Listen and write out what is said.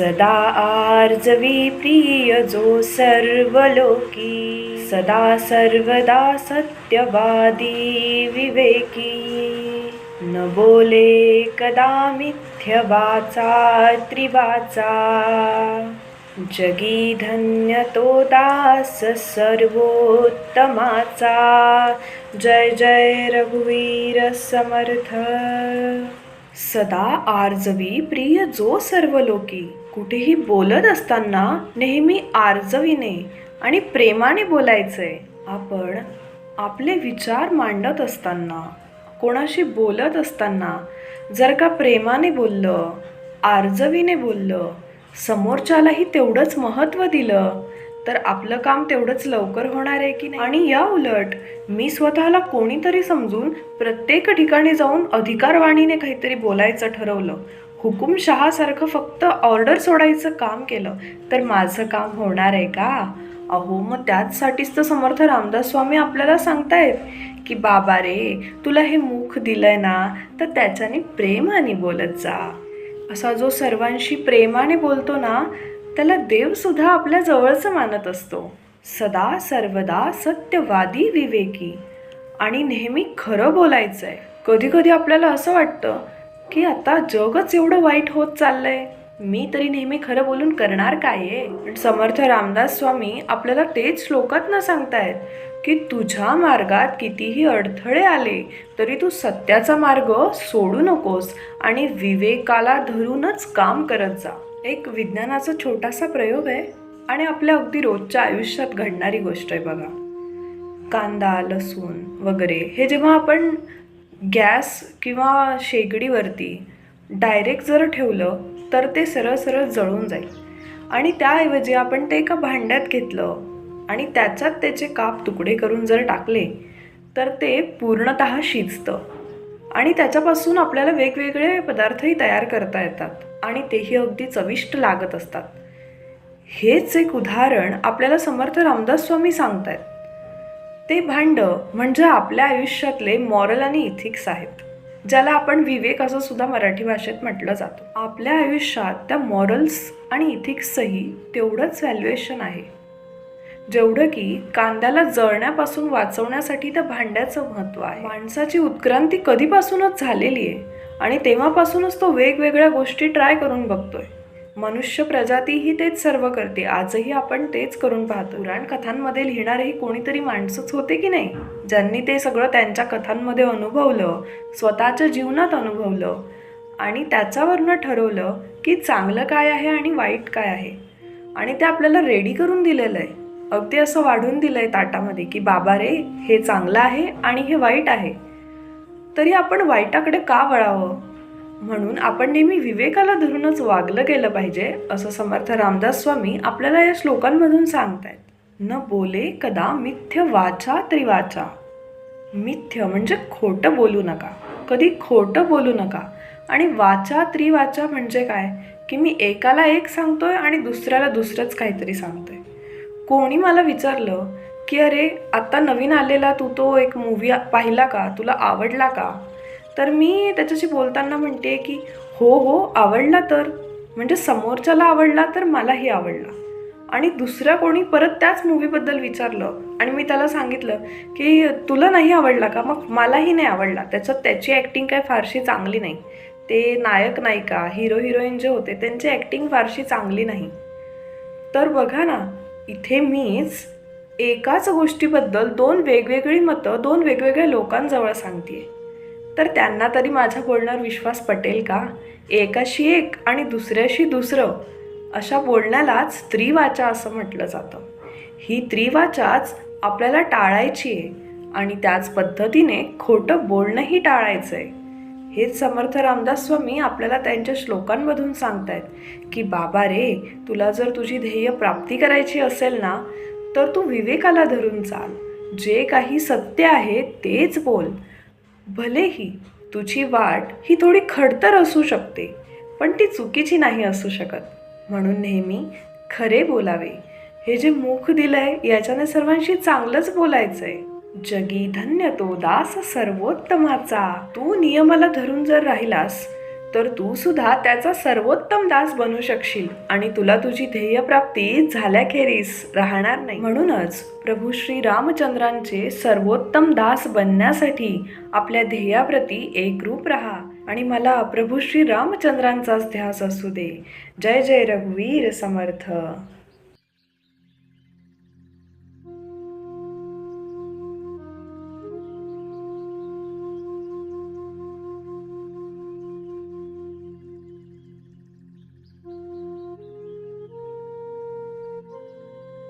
सदा आर्जवी प्रिय जो सर्वलोकी सदा सर्वदा सत्यवादी विवेकी। न बोले कदा मिथ्य वाचा त्रिवाचा। जगी धन्य तो दास सर्वोत्तमाचा। जय जय रघुवीर समर्थ। सदा आर्जवी प्रिय जो सर्व लोकी कुठेही बोलत असताना नेहमी आर्जवीने आणि प्रेमाने बोलायचंय आपण आपले विचार मांडत असताना कोणाशी बोलत असताना जर का प्रेमाने बोललं आर्जवीने बोललं समोरच्यालाही तेवढंच महत्त्व दिलं तर आपलं काम तेवढंच लवकर होणार आहे की नाही? आणि या उलट मी स्वतःला कोणीतरी समजून प्रत्येक ठिकाणी जाऊन अधिकारवाणीने काहीतरी बोलायचं ठरवलं. हुकुमशहासारखं फक्त ऑर्डर सोडायचं काम केलं. तर माझं काम होणार आहे का? अहो मग त्याचसाठीच तर समर्थ रामदास स्वामी आपल्याला सांगतायत की बाबा रे तुला हे मुख दिलंय ना तर त्याच्याने प्रेमाने बोलत जा. असा जो सर्वांशी प्रेमाने बोलतो ना त्याला देवसुद्धा आपल्या जवळचं मानत असतो. सदा सर्वदा सत्यवादी विवेकी. आणि नेहमी खरं बोलायचं आहे कधी कधी आपल्याला असं वाटतं की आता जगच एवढं वाईट होत चाललंय. मी तरी नेहमी खरं बोलून करणार काय? आहे पण समर्थ रामदास स्वामी आपल्याला तेच श्लोकात न सांगतायत की तुझ्या मार्गात कितीही अडथळे आले तरी तू सत्याचा मार्ग सोडू नकोस आणि विवेकाला धरूनच काम करत जा. एक विज्ञानाचा छोटासा प्रयोग आहे आणि आपल्या अगदी रोजच्या आयुष्यात घडणारी गोष्ट आहे बघा. कांदा लसूण वगैरे हे जेव्हा आपण गॅस किंवा शेगडीवरती डायरेक्ट जर ठेवलं तर ते सरळ सरळ जळून जाईल. आणि त्याऐवजी आपण ते एका भांड्यात घेतलं आणि त्याच्यात त्याचे काप तुकडे करून जर टाकले तर ते पूर्णत शिजतं. आणि त्याच्यापासून आपल्याला वेगवेगळे पदार्थही तयार करता येतात आणि तेही अगदी चविष्ट लागत असतात. हेच एक उदाहरण आपल्याला समर्थ रामदास स्वामी सांगतायत. ते भांडं म्हणजे आपल्या आयुष्यातले मॉरल आणि इथिक्स आहेत ज्याला आपण विवेक असं सुद्धा मराठी भाषेत म्हटलं जातं. आपल्या आयुष्यात त्या मॉरल्स आणि इथिक्सचंही तेवढंच व्हॅल्युएशन आहे. जेवढं की कांद्याला जळण्यापासून वाचवण्यासाठी त्या भांड्याचं महत्त्व आहे. माणसाची उत्क्रांती कधीपासूनच झालेली आहे आणि तेव्हापासूनच तो वेगवेगळ्या गोष्टी ट्राय करून बघतोय. मनुष्य प्रजातीही तेच सर्व करते. आजही आपण तेच करून पाहतो. पुराण कथांमध्ये लिहिणारेही कोणीतरी माणसंच होते की नाही? ज्यांनी ते सगळं त्यांच्या कथांमध्ये अनुभवलं स्वतःच्या जीवनात अनुभवलं आणि त्याच्यावरनं ठरवलं की चांगलं काय आहे आणि वाईट काय आहे. आणि ते आपल्याला रेडी करून दिलेलं आहे. अगदी असं वाढून दिलं आहे ताटामध्ये की बाबा रे हे चांगलं आहे आणि हे वाईट आहे. तरी आपण वाईटाकडे का वळावं? म्हणून आपण नेहमी विवेकाला धरूनच वागलं गेलं पाहिजे असं समर्थ रामदास स्वामी आपल्याला या श्लोकांमधून सांगतायत. न बोले कदा मिथ्य वाचा त्रिवाचा मिथ्य म्हणजे खोटं बोलू नका. कधी खोटं बोलू नका. आणि वाचा त्रिवाचा म्हणजे काय? की मी एकाला एक सांगतोय आणि दुसऱ्याला दुसरंच काहीतरी सांगतोय. कोणी मला विचारलं की अरे आत्ता नवीन आलेला तू तो एक मूवी पाहिला का? तुला आवडला का? तर मी त्याच्याशी बोलताना म्हणते की हो हो आवडला तर. म्हणजे समोरच्याला आवडला तर मलाही आवडला. आणि दुसऱ्या कोणी परत त्याच मूवीबद्दल विचारलं आणि मी त्याला सांगितलं की तुला नाही आवडला का? मग मलाही नाही आवडला. त्याच्यात त्याची ॲक्टिंग काय फारशी चांगली नाही. ते नायक नायिका हिरो हिरोईन जे होते त्यांची ॲक्टिंग फारशी चांगली नाही. तर बघा ना इथे मीच एकाच गोष्टीबद्दल दोन वेगवेगळी मतं दोन वेगवेगळ्या लोकांजवळ सांगते तर त्यांना तरी माझ्या बोलण्यावर विश्वास पटेल का? एकाशी एक आणि दुसऱ्याशी दुसरं अशा बोलण्यालाच त्रिवाचा असं म्हटलं जातं. ही त्रिवाचाच आपल्याला टाळायची आहे आणि त्याच पद्धतीने खोटं बोलणंही टाळायचं आहे हेच समर्थ रामदास स्वामी आपल्याला त्यांच्या श्लोकांमधून सांगतायत की बाबा रे तुला जर तुझी ध्येय प्राप्ती करायची असेल ना तर तू विवेकाला धरून चाल. जे काही सत्य आहे तेच बोल. भलेही तुझी वाट ही थोडी खडतर असू शकते पण ती चुकीची नाही असू शकत. म्हणून नेहमी खरे बोलावे. हे जे मुख आहे याच्याने सर्वांशी चांगलंच बोलायचं आहे जगी धन्य तो दास सर्वोत्तमाचा. तू नियमाला धरून जर राहिलास तर तू सुद्धा त्याचा सर्वोत्तम दास बनू शकशील आणि तुला तुझी ध्येयप्राप्ती झाल्याखेरीस राहणार नाही. म्हणूनच प्रभू श्री रामचंद्रांचे सर्वोत्तम दास बनण्यासाठी आपल्या ध्येयाप्रती एकरूप राहा आणि मला प्रभू श्री रामचंद्रांचाच ध्यास असू दे. जय जय रघुवीर समर्थ.